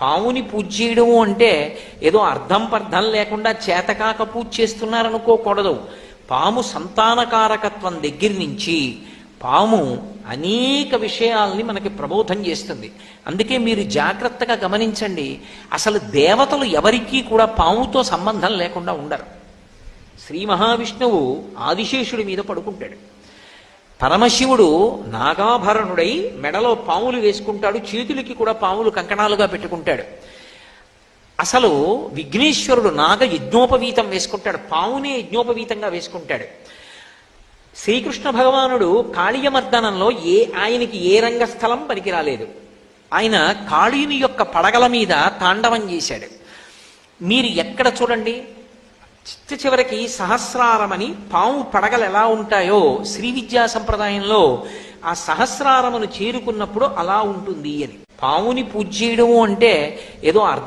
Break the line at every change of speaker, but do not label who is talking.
పావుని పూజ చేయడము అంటే ఏదో అర్థం పర్థం లేకుండా చేతకాక పూజ చేస్తున్నారనుకోకూడదు. పాము సంతానకారకత్వం దగ్గర నుంచి పాము అనేక విషయాల్ని మనకి ప్రబోధం చేస్తుంది. అందుకే మీరు జాగ్రత్తగా గమనించండి. అసలు దేవతలు ఎవరికీ కూడా పాముతో సంబంధం లేకుండా ఉండరు. శ్రీ మహావిష్ణువు ఆదిశేషుడి మీద పడుకుంటాడు. పరమశివుడు నాగాభరణుడై మెడలో పాములు వేసుకుంటాడు చేతులకి కూడా పాములు కంకణాలుగా పెట్టుకుంటాడు. అసలు విఘ్నేశ్వరుడు నాగ యజ్ఞోపవీతం వేసుకుంటాడు పావునే యజ్ఞోపవీతంగా వేసుకుంటాడు. శ్రీకృష్ణ భగవానుడు కాళీయమర్దనంలో ఏ ఆయనకి ఏ రంగస్థలం పనికి రాలేదు ఆయన కాళీని యొక్క పడగల మీద తాండవం చేశాడు. మీరు ఎక్కడ చూడండి? చిట్ట చివరికి సహస్రారమని పాము పడగలు ఎలా ఉంటాయో శ్రీ విద్యా సంప్రదాయంలో ఆ సహస్రారమును చేరుకున్నప్పుడు అలా ఉంటుంది అని. పాముని పూజ చేయడము అంటే ఏదో అర్థం